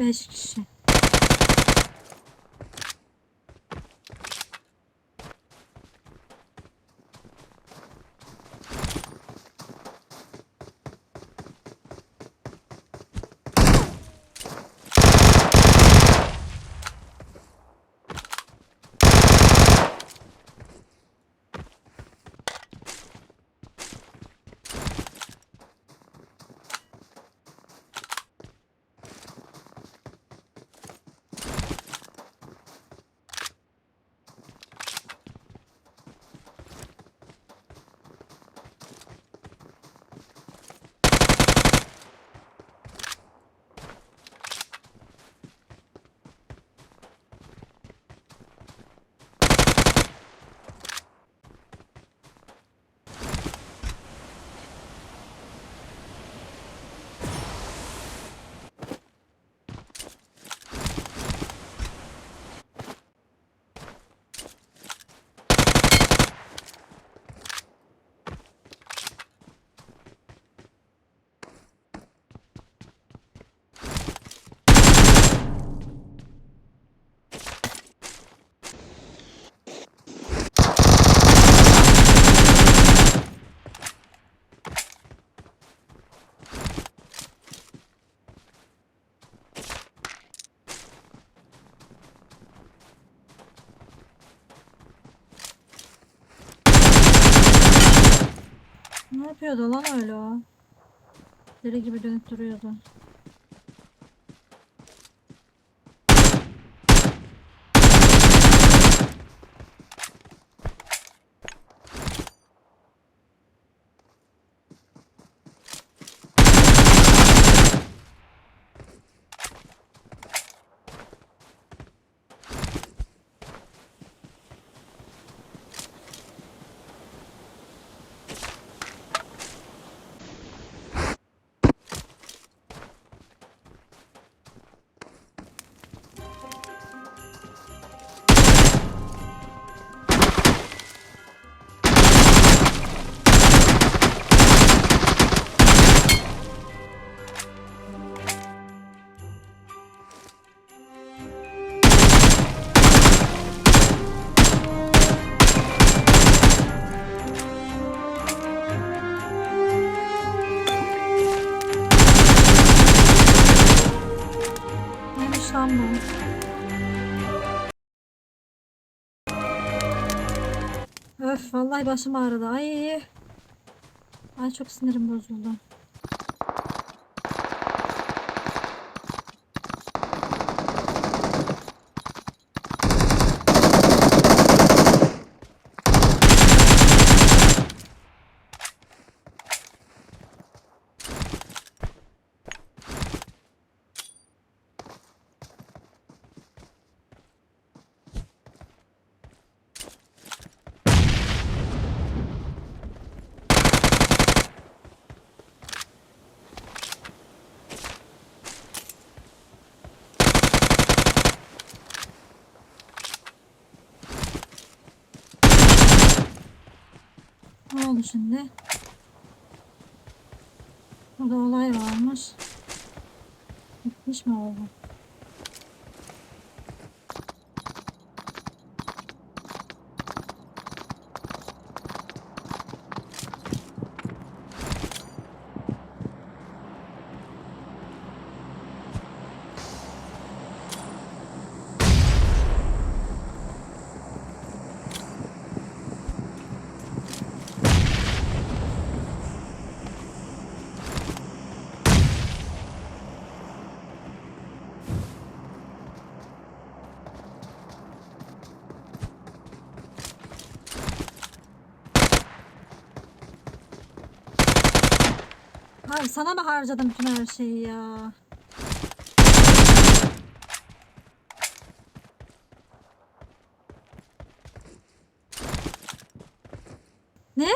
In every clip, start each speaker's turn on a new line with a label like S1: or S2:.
S1: 5 kişi. Ne yapıyordu lan öyle o? Deli gibi dönüp duruyordu. Bu? Öf vallahi başım ağrıdı. Ay. Ay çok sinirim bozuldu. Oldu şimdi? Burada olay varmış. Bitmiş mi oldu? Hayır sana mı harcadım bütün her şeyi ya? Ne?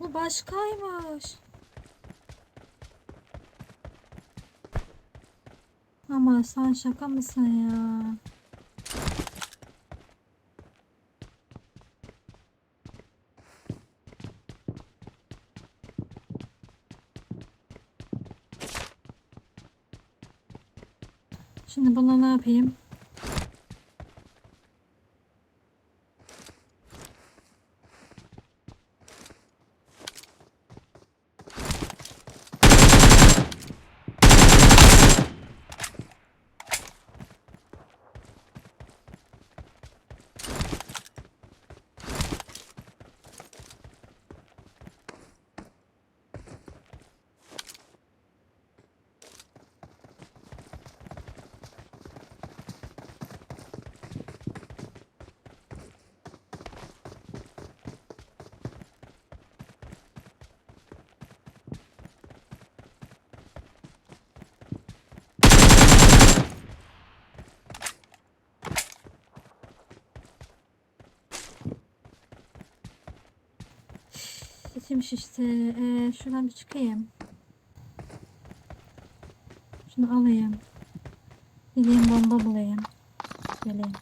S1: Bu başkaymış. Ama sen şaka mısın ya? Şimdi buna ne yapayım? İçim şişti. Ee, şuradan bir çıkayım. Şunu alayım. Gideyim bomba bulayım. Geleyim.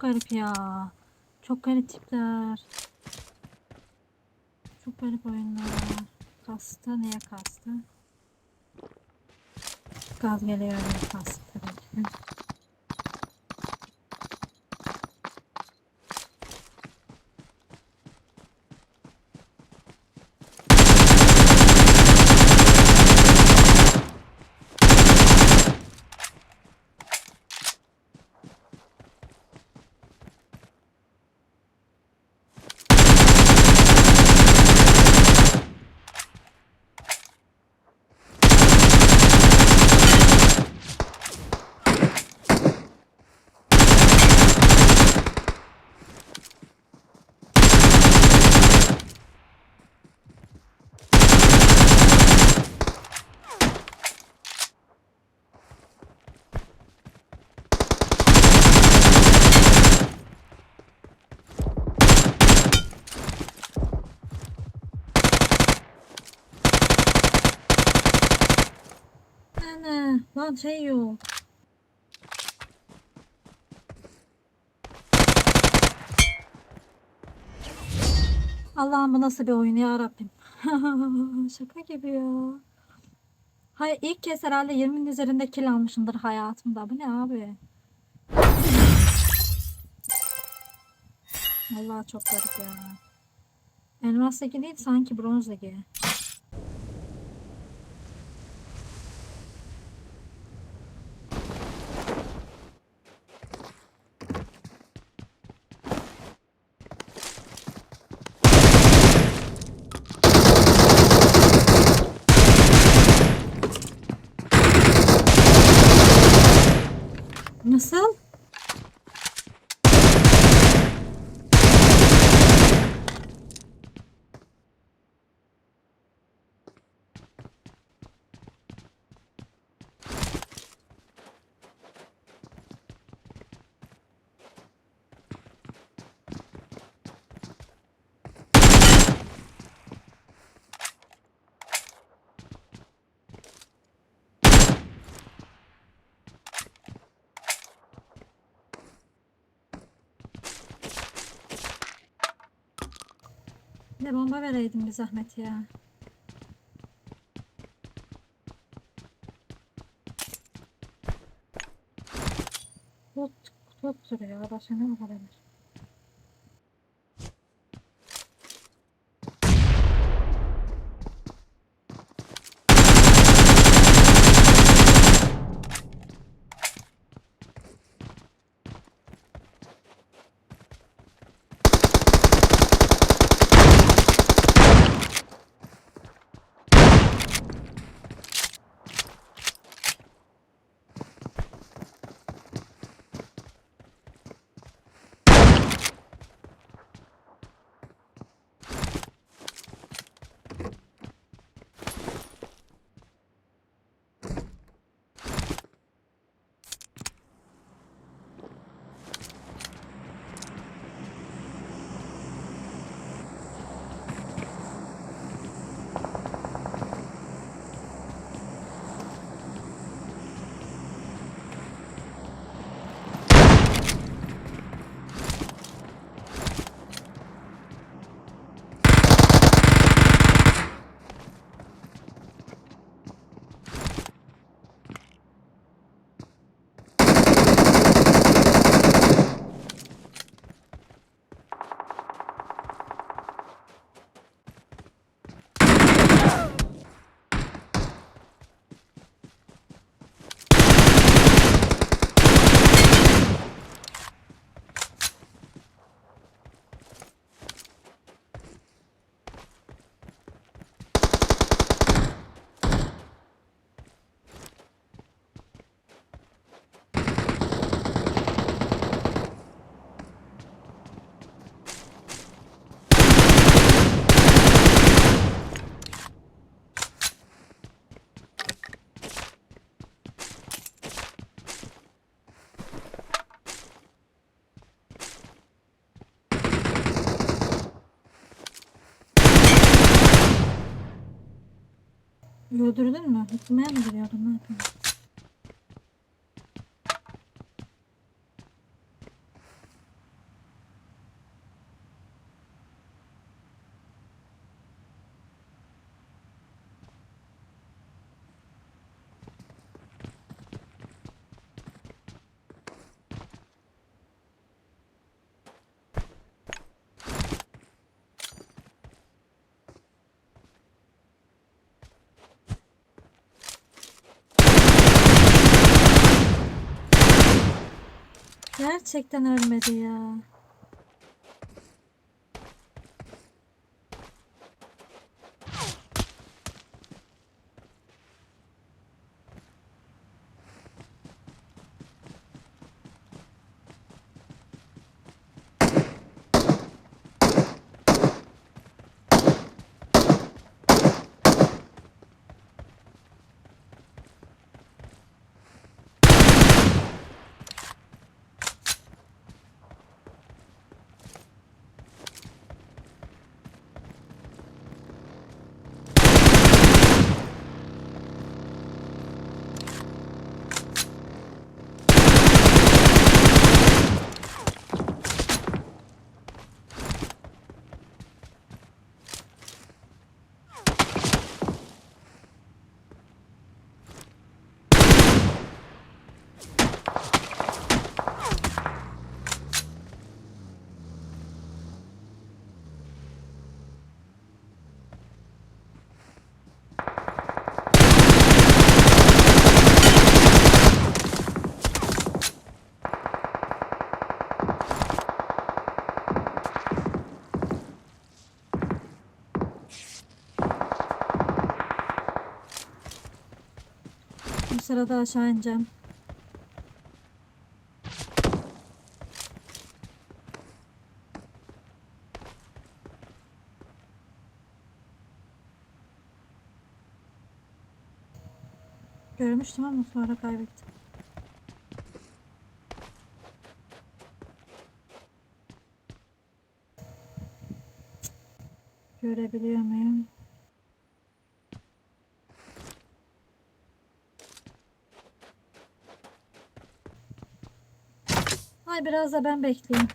S1: Çok garip ya. Çok garip tipler. Çok garip oyunlar. Kastı neye kastı? Gaz geliyor kastı. Ana, lan şey yok. Allah'ım bu nasıl bir oyun ya Rabbim. Şaka gibi ya. Hayır ilk kez herhalde 20'nin üzerinde kill almışımdır hayatımda. Bu ne abi? Allah çok garip ya. Elmas ligi değil sanki bronz ligi. Nasıl? Ne bomba vereydin bir zahmet ya. Tut, tut duruyor. Başka ne olabilir? Öldürdün mü? Gitmeye mi giriyordun? Ne yapıyorsun? Gerçekten ölmedi ya. Bu sırada aşağı ineceğim. Görmüştüm ama sonra kaybettim. Görebiliyor muyum? Biraz da ben bekleyeyim.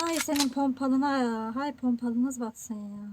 S1: Hay senin pompalına. Hay pompalınız batsın ya.